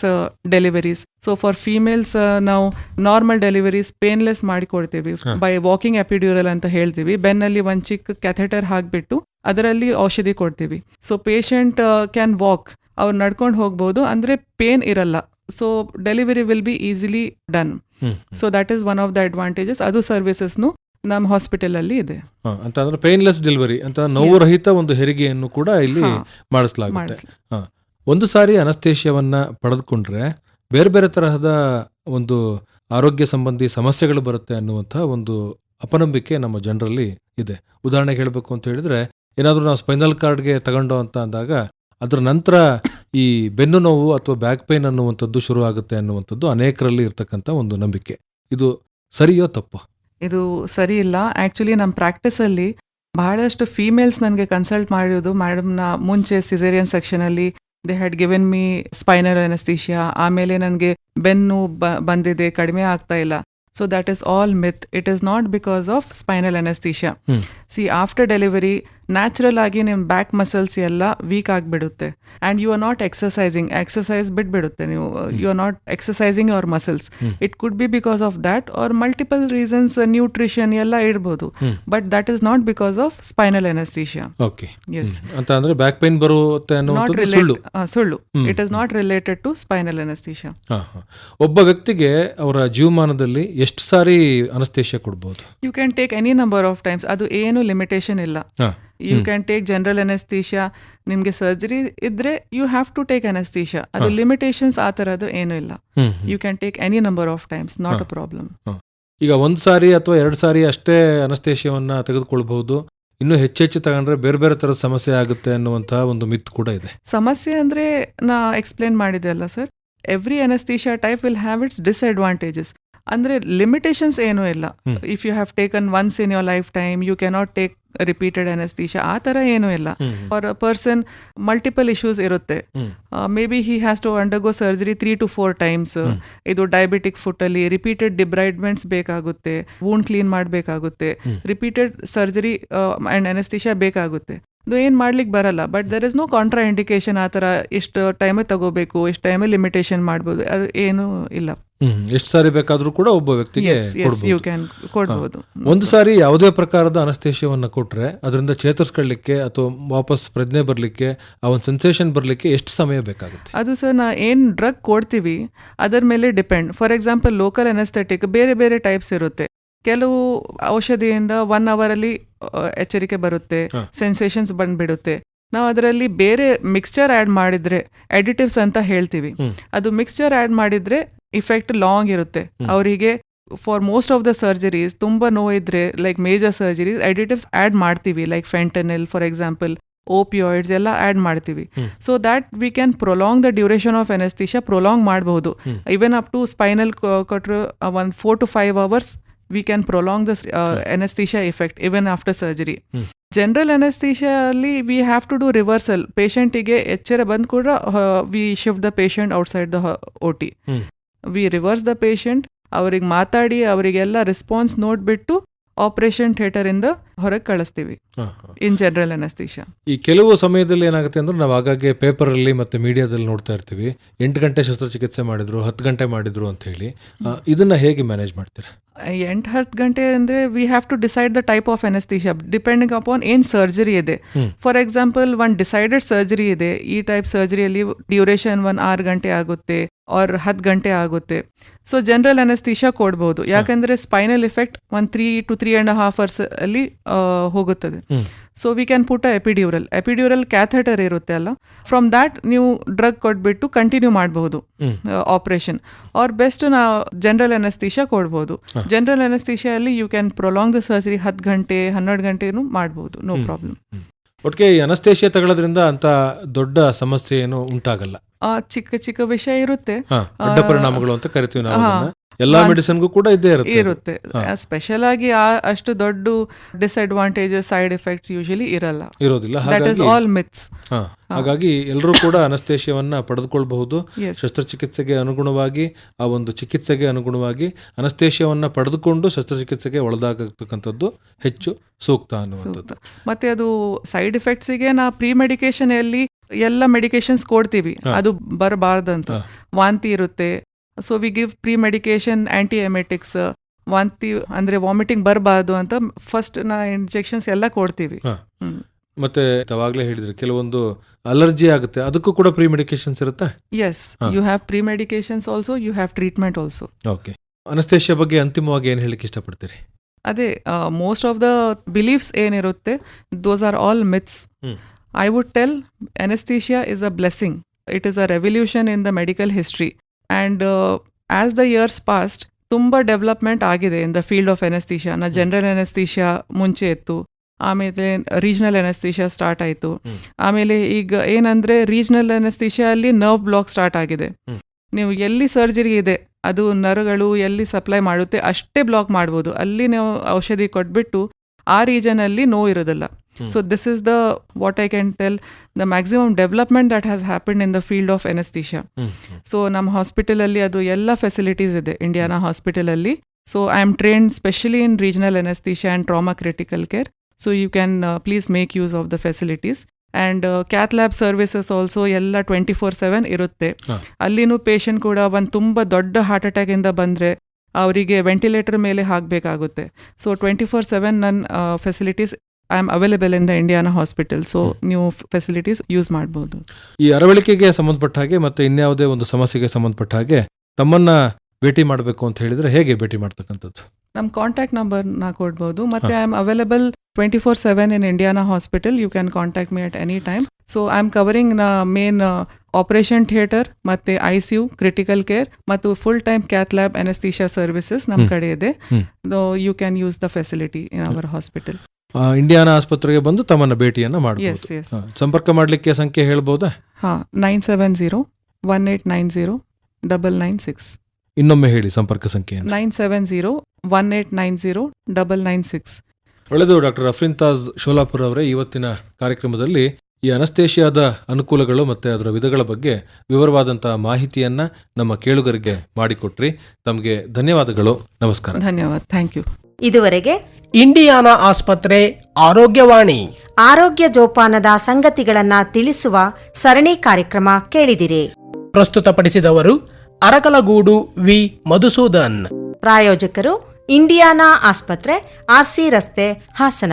deliveries so for females ನಾವು ನಾರ್ಮಲ್ ಡೆಲಿವರೀಸ್ ಪೇನ್ಲೆಸ್ ಮಾಡಿ ಕೊಡ್ತೀವಿ ಬೈ ವಾಕಿಂಗ್ ಎಪಿಡ್ಯೂರಲ್ ಅಂತ ಹೇಳ್ತೀವಿ. ಬೆನ್ನಲ್ಲಿ ಒಂದು ಚಿಕ್ಕ ಕ್ಯಾಥೆಟರ್ ಹಾಕ್ಬಿಟ್ಟು ಅದರಲ್ಲಿ ಔಷಧಿ ಕೊಡ್ತೀವಿ. ಸೊ ಪೇಷಂಟ್ ಕ್ಯಾನ್ ವಾಕ್ ಅವ್ರು ನಡ್ಕೊಂಡು ಹೋಗ್ಬೋದು ಅಂದ್ರೆ ಪೇನ್ ಇರಲ್ಲ. So delivery will be easily done so that is one of the advantages ಅದು ಸರ್ವಿಸಸ್ನು ನಮ್ಮ ಹಾಸ್ಪಿಟಲ್ ಅಲ್ಲಿ ಇದೆ. ಅಂತಂದ್ರೆ ಪೇನ್ಲೆಸ್ ಡೆಲಿವರಿ ಅಂತ ನೋವು ರಹಿತ ಒಂದು ಹೆರಿಗೆಯನ್ನು ಕೂಡ ಇಲ್ಲಿ. ಮಾಡಿಸಲಾಗುತ್ತೆ. ಒಂದು ಸಾರಿ ಅನಸ್ತೇಶಿಯವನ್ನ ಪಡೆದುಕೊಂಡ್ರೆ ಬೇರೆ ಬೇರೆ ತರಹದ ಒಂದು ಆರೋಗ್ಯ ಸಂಬಂಧಿ ಸಮಸ್ಯೆಗಳು ಬರುತ್ತೆ ಅನ್ನುವಂಥ ಒಂದು ಅಪನಂಬಿಕೆ ನಮ್ಮ ಜನರಲ್ಲಿ ಇದೆ. ಉದಾಹರಣೆಗೆ ಹೇಳಬೇಕು ಅಂತ ಹೇಳಿದ್ರೆ ಏನಾದರೂ ನಾವು ಸ್ಪೈನಲ್ ಕಾರ್ಡ್ಗೆ ತಗೊಂಡು ಅಂತ ಅಂದಾಗ ಅದರ ನಂತರ ಈ ಬೆನ್ನು ನೋವು ಅಥವಾ ಬ್ಯಾಕ್ ಪೇನ್ ಅನ್ನುವಂಥದ್ದು ಶುರು ಆಗುತ್ತೆ ಅನ್ನುವಂಥದ್ದು ಅನೇಕರಲ್ಲಿ ಇರ್ತಕ್ಕಂಥ ಒಂದು ನಂಬಿಕೆ. ಇದು ಸರಿಯೋ ತಪ್ಪು? ಇದು ಸರಿ ಇಲ್ಲ. ಆಕ್ಚುಲಿ ನಮ್ಮ ಪ್ರಾಕ್ಟೀಸಲ್ಲಿ ಬಹಳಷ್ಟು ಫೀಮೇಲ್ಸ್ ನನಗೆ ಕನ್ಸಲ್ಟ್ ಮಾಡಿರೋದು. ಮೇಡಮ್ನ ನಾ ಮುಂಚೆ ಸಿಸೇರಿಯನ್ ಸೆಕ್ಷನಲ್ಲಿ they had given me spinal anaesthesia ಆಮೇಲೆ ನನಗೆ ಬೆನ್ನು ಬಂದಿದೆ. ಕಡಿಮೆ ಆಗ್ತಾ ಇಲ್ಲ. So that is all myth it is not because of spinal anaesthesia. See after delivery natural ಆಗಿ ನಿಮ್ಮ ಬ್ಯಾಕ್ ಮಸಲ್ಸ್ ಎಲ್ಲ ವೀಕ್ ಆಗಿಬಿಡುತ್ತೆ. And you are not exercising exercise ಬಿಟ್ಬಿಡುತ್ತೆ ನೀವು. You are not exercising your muscles it could be because of that are multiple reasons nutrition ಎಲ್ಲ ಇಡ್ಬೋದು. But that is not because of spinal anaesthesia yes ಅಂತ ಅಂದ್ರೆ back pain ಬರುತ್ತೆ ಸುಳ್ಳು. It is not related to spinal anaesthesia. ಒಬ್ಬ ವ್ಯಕ್ತಿಗೆ ಅವರ ಜೀವಮಾನದಲ್ಲಿ ಎಷ್ಟು ಸಾರಿ ಅನಸ್ತೇಶ ಕೊಡ್ಬೋದು? You can take any number of times ಅದು ಏನು ಲಿಮಿಟೇಷನ್ ಇಲ್ಲ. You can take general anaesthesia ನಿಮಗೆ ಸರ್ಜರಿ ಇದ್ರೆ you have to take anaesthesia ಅದು ಲಿಮಿಟೇಷನ್ಸ್ ಆ ಥರದ್ದು ಏನೂ ಇಲ್ಲ. You can take any number of times not a problem ಈಗ ಒಂದು ಸಾರಿ ಅಥವಾ ಎರಡು ಸಾರಿ ಅಷ್ಟೇ ಅನಸ್ತೇಶವನ್ನ ತೆಗೆದುಕೊಳ್ಬಹುದು. ಇನ್ನು ಹೆಚ್ಚೆಚ್ಚು ತಗೊಂಡ್ರೆ ಬೇರೆ ಬೇರೆ ತರದ ಸಮಸ್ಯೆ ಆಗುತ್ತೆ ಅನ್ನುವಂತಹ ಒಂದು ಮಿತ್ ಕೂಡ ಇದೆ. ಸಮಸ್ಯೆ ಅಂದ್ರೆ ನಾ ಎಕ್ಸ್ಪ್ಲೇನ್ ಮಾಡಿದೆ ಅಲ್ಲ sir every anaesthesia type will have its disadvantages ಅಂದ್ರೆ ಲಿಮಿಟೇಷನ್ಸ್ ಏನೂ ಇಲ್ಲ. If you have taken once in your lifetime you can take repeated anaesthesia ಆ ಥರ ಏನೂ ಇಲ್ಲ. For a person multiple issues ಇರುತ್ತೆ. Maybe he has to undergo surgery three to four times ಇದು diabetic ಫುಟ್ಟಲ್ಲಿ ರಿಪೀಟೆಡ್ ಡಿಬ್ರೈಡ್ಮೆಂಟ್ಸ್ ಬೇಕಾಗುತ್ತೆ wound clean ಮಾಡಬೇಕಾಗುತ್ತೆ repeated surgery and anaesthesia ಬೇಕಾಗುತ್ತೆ. ಅದು ಏನು ಮಾಡ್ಲಿಕ್ಕೆ ಬರಲ್ಲ but there is no contraindication ಆ ಥರ ಇಷ್ಟು ಟೈಮೇ ತಗೋಬೇಕು ಇಷ್ಟು ಟೈಮೇ ಲಿಮಿಟೇಷನ್ ಮಾಡ್ಬೋದು ಅದು ಏನೂ ಇಲ್ಲ. ಎಷ್ಟು ಸಾರಿ ಬೇಕಾದ್ರೂ ಕೂಡ ಒಬ್ಬ ವ್ಯಕ್ತಿಗೆ ಎಸ್ ಎಸ್ ಯು ಕ್ಯಾನ್ ಕೊಡ್ಬೋದು. ಒಂದು ಸಾರಿ ಯಾವುದೇ ಪ್ರಕಾರದ ಅನಸ್ತೇಶವನ್ನ ಕೊಟ್ಟರೆ ಅದರಿಂದ ಚೇತರಿಸ್ಕೊಳ್ಳಿಕ್ಕೆ ಅಥವಾ ವಾಪಸ್ ಪ್ರಜ್ಞೆ ಬರಲಿಕ್ಕೆ ಆ ಒಂದು ಸೆನ್ಸೇಷನ್ ಬರಲಿಕ್ಕೆ ಎಷ್ಟು ಸಮಯ ಬೇಕಾಗುತ್ತೆ? ಅದು ಸರ್ ನಾ ಏನು ಡ್ರಗ್ ಕೊಡ್ತೀವಿ ಅದರ ಮೇಲೆ depend for example local anaesthetic ಬೇರೆ ಬೇರೆ ಟೈಪ್ಸ್ ಇರುತ್ತೆ. ಕೆಲವು ಔಷಧಿಯಿಂದ ಒನ್ ಅವರಲ್ಲಿ ಎಚ್ಚರಿಕೆ ಬರುತ್ತೆ ಸೆನ್ಸೇಷನ್ಸ್ ಬಂದ್ಬಿಡುತ್ತೆ. ನಾವು ಅದರಲ್ಲಿ ಬೇರೆ ಮಿಕ್ಸ್ಚರ್ ಆ್ಯಡ್ ಮಾಡಿದ್ರೆ ಎಡಿಟಿವ್ಸ್ ಅಂತ ಹೇಳ್ತೀವಿ. ಅದು ಮಿಕ್ಸ್ಚರ್ ಆ್ಯಡ್ ಮಾಡಿದ್ರೆ ಇಫೆಕ್ಟ್ ಲಾಂಗ್ ಇರುತ್ತೆ ಅವರಿಗೆ for most of the surgeries ತುಂಬ ನೋವಿದ್ರೆ like major surgeries additives add ಮಾಡ್ತೀವಿ like fentanyl for example opioids ಎಲ್ಲ ಆ್ಯಡ್ ಮಾಡ್ತೀವಿ. So that we can prolong the duration of anaesthesia prolong ಮಾಡಬಹುದು. ಇವನ್ ಅಪ್ ಟು ಸ್ಪೈನಲ್ ಕೊಟ್ಟರು ಒಂದು four to five hours we can prolong the anaesthesia effect even after surgery. General ಅಲ್ಲಿ we have to do reversal ಪೇಷಂಟಿಗೆ ಎಚ್ಚರ ಬಂದ್ ಕೂಡ we shift the patient outside the O T. We reverse the patient ಅವ್ರಿಗೆ ಮಾತಾಡಿ ಅವರಿಗೆಲ್ಲ response ನೋಡ್ಬಿಟ್ಟು operation ಥಿಯೇಟರಿಂದ ಹೊರಗೆ ಕಳಿಸ್ತೀವಿ. ಇನ್ ಜನರಲ್ ಅನಸ್ತೀಶಾ ಈ ಕೆಲವು ಸಮಯದಲ್ಲಿ ಏನಾಗುತ್ತೆ ಅಂದ್ರೆ ನಾವು ಆಗಾಗ್ಗೆ ಪೇಪರ್ ಅಲ್ಲಿ ಮತ್ತೆ ಮೀಡಿಯಾದಲ್ಲಿ ನೋಡ್ತಾ ಇರ್ತೀವಿ. ಎಂಟು ಗಂಟೆ ಶಸ್ತ್ರಚಿಕಿತ್ಸೆ ಮಾಡಿದ್ರು ಹತ್ತು ಗಂಟೆ ಮಾಡಿದ್ರು ಅಂತ ಹೇಳಿ. ಇದನ್ನ ಹೇಗೆ ಮ್ಯಾನೇಜ್ ಮಾಡ್ತೀರಾ? ಎಂಟು ಹತ್ತು ಗಂಟೆ ಅಂದರೆ we have to decide the type of anaesthesia depending upon ಏನು ಸರ್ಜರಿ ಇದೆ. For example one decided surgery ಇದೆ. ಈ ಟೈಪ್ ಸರ್ಜರಿಯಲ್ಲಿ ಡ್ಯೂರೇಷನ್ ಒನ್ ಆರು ಗಂಟೆ ಆಗುತ್ತೆ. ಆರ್ ಹತ್ತು ಗಂಟೆ ಆಗುತ್ತೆ. ಸೊ ಜನರಲ್ ಅನಸ್ತೀಶಾ ಕೊಡ್ಬೋದು. ಯಾಕಂದರೆ ಸ್ಪೈನಲ್ ಎಫೆಕ್ಟ್ ಒಂದು three to three and half hours ಅಲ್ಲಿ ಹೋಗುತ್ತದೆ. So we can put a epidural epidural catheter ಇರುತ್ತೆ ಅಲ್ಲ? ಫ್ರಮ್ ದ್ಯಾಟ್ ನೀವು ಡ್ರಗ್ ಕೊಟ್ಬಿಟ್ಟು ಕಂಟಿನ್ಯೂ ಮಾಡಬಹುದು. ಆಪರೇಷನ್ ಆರ್ ಬೆಸ್ಟ್ ನಾ ಜನರಲ್ ಅನಸ್ತೀಶಾ ಕೊಡ್ಬೋದು. General ಅನಸ್ತೀಶಿಯಲ್ಲಿ you can prolong the surgery ಹತ್ತು ಗಂಟೆ ಹನ್ನೆರಡು ಗಂಟೆನೂ ಮಾಡ್ಬೋದು. ನೋ ಪ್ರಾಬ್ಲಮ್ ಒಟ್ಟಿಗೆ ಈ ಅನಸ್ತೇಶಿಯ ತಗೊಳ್ಳೋದ್ರಿಂದ ಅಂತ ದೊಡ್ಡ ಸಮಸ್ಯೆ ಏನು ಉಂಟಾಗಲ್ಲ ಚಿಕ್ಕ ಚಿಕ್ಕ ವಿಷಯ ಇರುತ್ತೆ ಅಡ್ಡ ಪರಿಣಾಮಗಳು ಅಂತ ಕರಿತೀವಿ ನಾವು. ಎಲ್ಲಾ ಮೆಡಿಸಿನ್ಗೂ ಕೂಡ ಇದೆ ಇರುತ್ತೆ ಸ್ಪೆಷಲ್ ಆಗಿ ಅಷ್ಟು ದೊಡ್ಡ ಡಿಸ್ಅಡ್ವಾಂಟೇಜಸ್ ಸೈಡ್ ಎಫೆಕ್ಟ್ಸ್ ಯೂಶಲಿ ಇರಲ್ಲ. ಇರೋದಿಲ್ಲ. ದಟ್ ಇಸ್ ಹಾಗಾಗಿ ಆಲ್ ಮಿತ್ಸ್ ಹಾಗಾಗಿ ಎಲ್ಲರೂ ಕೂಡ ಅನಸ್ತೇಶಿಯವನ್ನ ಪಡೆದುಕೊಳ್ಬಹುದು. ಶಸ್ತ್ರಚಿಕಿತ್ಸೆಗೆ ಅನುಗುಣವಾಗಿ ಆ ಒಂದು ಚಿಕಿತ್ಸೆಗೆ ಅನುಗುಣವಾಗಿ ಅನಸ್ತೇಶಿಯವನ್ನ ಪಡೆದುಕೊಂಡು ಶಸ್ತ್ರಚಿಕಿತ್ಸೆಗೆ ಒಳಗಾಗತಕ್ಕಂಥದ್ದು ಹೆಚ್ಚು ಸೂಕ್ತ ಅನ್ನುವಂಥದ್ದು. ಮತ್ತೆ ಅದು ಸೈಡ್ ಎಫೆಕ್ಟ್ಸಿಗೆ ನಾ ಪ್ರೀ ಮೆಡಿಕೇಶನ್ ಅಲ್ಲಿ ಎಲ್ಲ ಮೆಡಿಕೇಶನ್ಸ್ ಕೊಡ್ತೀವಿ. ಅದು ಬರಬಾರ್ದಂತ. ವಾಂತಿ ಇರುತ್ತೆ so we give premedication antiemetics ವಾಂತಿ ಅಂದ್ರೆ ವಾಮಿಟಿಂಗ್ ಬರಬಾರ್ದು ಅಂತ ಫಸ್ಟ್ ನಾ ಇಂಜೆಕ್ಷನ್ಸ್ ಎಲ್ಲ ಕೊಡ್ತೀವಿ. ಮತ್ತೆ ಅವಾಗಲೇ ಹೇಳಿದ್ರೆ ಕೆಲವೊಂದು ಅಲರ್ಜಿ ಆಗುತ್ತೆ ಅದಕ್ಕೂ ಕೂಡ ಪ್ರೀ ಮೆಡಿಕೇಶನ್ಸ್ ಇರುತ್ತೆ? Yes. You have premedications also you have treatment also okay anaesthesia ಬಗ್ಗೆ ಅಂತಿಮವಾಗಿ ಏನು ಹೇಳಕ್ಕೆ ಇಷ್ಟಪಡ್ತೀರಿ? ಅದೇ ಮೋಸ್ಟ್ ಆಫ್ ದ ಬಿಲೀಫ್ಸ್ ಏನಿರುತ್ತೆ those are all myths. I would tell anaesthesia is a blessing it is a revolution in the medical history and as the years passed ತುಂಬ development ಆಗಿದೆ in the field of anaesthesia ನಾ general ಎನಸ್ಥೀಷಿಯಾ ಮುಂಚೆ ಇತ್ತು. ಆಮೇಲೆ regional ಎನಸ್ಥೀಷಿಯಾ start ಆಯಿತು. ಆಮೇಲೆ ಈಗ ಏನಂದ್ರೆ ರೀಜ್ನಲ್ ಎನಸ್ತೀಶಿಯಲ್ಲಿ ಅಲ್ಲಿ ನರ್ವ್ ಬ್ಲಾಕ್ ಸ್ಟಾರ್ಟ್ ಆಗಿದೆ. ನೀವು ಎಲ್ಲಿ ಸರ್ಜರಿ ಇದೆ ಅದು ನರಗಳು ಎಲ್ಲಿ ಸಪ್ಲೈ ಮಾಡುತ್ತೆ ಅಷ್ಟೇ ಬ್ಲಾಕ್ ಮಾಡ್ಬೋದು. ಅಲ್ಲಿ ನೀವು ಔಷಧಿ ಕೊಟ್ಬಿಟ್ಟು ಆ ರೀಜನ್ ಅಲ್ಲಿ ನೋ ಇರೋದಿಲ್ಲ. So this is the what I can tell the maximum development that has happen in the field of anaesthesia so ನಮ್ಮ ಹಾಸ್ಪಿಟಲಲ್ಲಿ ಅದು ಎಲ್ಲ ಫೆಸಿಲಿಟೀಸ್ ಇದೆ ಇಂಡಿಯಾನಾ ಹಾಸ್ಪಿಟಲಲ್ಲಿ so I am trained specially in regional anaesthesia and trauma critical care so you can please make use of the facilities and cath lab services also ಎಲ್ಲ twenty four seven ಇರುತ್ತೆ. ಅಲ್ಲಿನೂ patient ಕೂಡ ಒಂದು ತುಂಬ ದೊಡ್ಡ heart ಅಟ್ಯಾಕಿಂದ ಬಂದರೆ ಅವರಿಗೆ ventilator ಮೇಲೆ ಹಾಕಬೇಕಾಗುತ್ತೆ. ಸೊ ಟ್ವೆಂಟಿ ಫೋರ್ ಸೆವೆನ್ ನನ್ನ facilities I am available in the Indiana hospital so ನೀವು ಫೆಸಿಲಿಟೀಸ್ ಯೂಸ್ ಮಾಡ್ಬೋದು. ಈ ಅರವಳಿಕೆಗೆ ಸಂಬಂಧಪಟ್ಟ ಹಾಗೆ ಮತ್ತೆ ಇನ್ಯಾವುದೇ ಒಂದು ಸಮಸ್ಯೆಗೆ ಸಂಬಂಧಪಟ್ಟ ಹಾಗೆ ತಮ್ಮನ್ನ ಭೇಟಿ ಮಾಡಬೇಕು ಅಂತ ಹೇಳಿದ್ರೆ ಹೇಗೆ ಭೇಟಿ ಮಾಡ್ತಕ್ಕಂಥದ್ದು? ನಮ್ಮ ಕಾಂಟ್ಯಾಕ್ಟ್ ನಂಬರ್ ನಾ ಕೊಡ್ಬೋದು. ಮತ್ತೆ I am available twenty four seven in Indiana hospital you can contact me at any time so I am ಕವರಿಂಗ್ನ main operation theatre ಮತ್ತೆ I C U critical care ಮತ್ತು full time cath lab anaesthesia services ನಮ್ಮ. ಕಡೆ ಇದೆ. You can use the facility in our hospital Indiana ಆಸ್ಪತ್ರೆಗೆ ಬಂದು ತಮ್ಮನ್ನ ಭೇಟಿಯನ್ನು S ಸಂಪರ್ಕ ಮಾಡಲಿಕ್ಕೆ ಸಂಖ್ಯೆ ಹೇಳ್ಬೋದಾ? ಹಾ nine seven zero one eight nine zero double nine six ಇನ್ನೊಮ್ಮೆ ಹೇಳಿ ಸಂಪರ್ಕ ಸಂಖ್ಯೆ nine seven zero one eight nine zero double nine six ಒಳ್ಳೆಯದು ಡಾಕ್ಟರ್ ಅಫ್ರಿಂತಾಜ್ ಶೋಲಾಪುರ್ ಅವರೇ ಇವತ್ತಿನ ಕಾರ್ಯಕ್ರಮದಲ್ಲಿ ಈ ಅನಸ್ತೇಷಿಯಾದ ಅನುಕೂಲಗಳು ಮತ್ತೆ ಅದರ ವಿಧಗಳ ಬಗ್ಗೆ ವಿವರವಾದಂತಹ ಮಾಹಿತಿಯನ್ನ ನಮ್ಮ ಕೇಳುಗರಿಗೆ ಮಾಡಿಕೊಟ್ರಿ. ತಮಗೆ ಧನ್ಯವಾದಗಳು. ನಮಸ್ಕಾರ. ಧನ್ಯವಾದ. ಥ್ಯಾಂಕ್ ಯು ಇದುವರೆಗೆ ಇಂಡಿಯಾನಾ ಆಸ್ಪತ್ರೆ ಆರೋಗ್ಯವಾಣಿ. ಆರೋಗ್ಯ ಜೋಪಾನದ ಸಂಗತಿಗಳನ್ನ ತಿಳಿಸುವ ಸರಣಿ ಕಾರ್ಯಕ್ರಮ ಕೇಳಿದಿರಿ. ಪ್ರಸ್ತುತಪಡಿಸಿದವರು ಅರಕಲಗೂಡು ವಿ. ಮಧುಸೂದನ್. ಪ್ರಾಯೋಜಕರು ಇಂಡಿಯಾನಾ ಆಸ್ಪತ್ರೆ ಆರ್ಸಿ ರಸ್ತೆ ಹಾಸನ.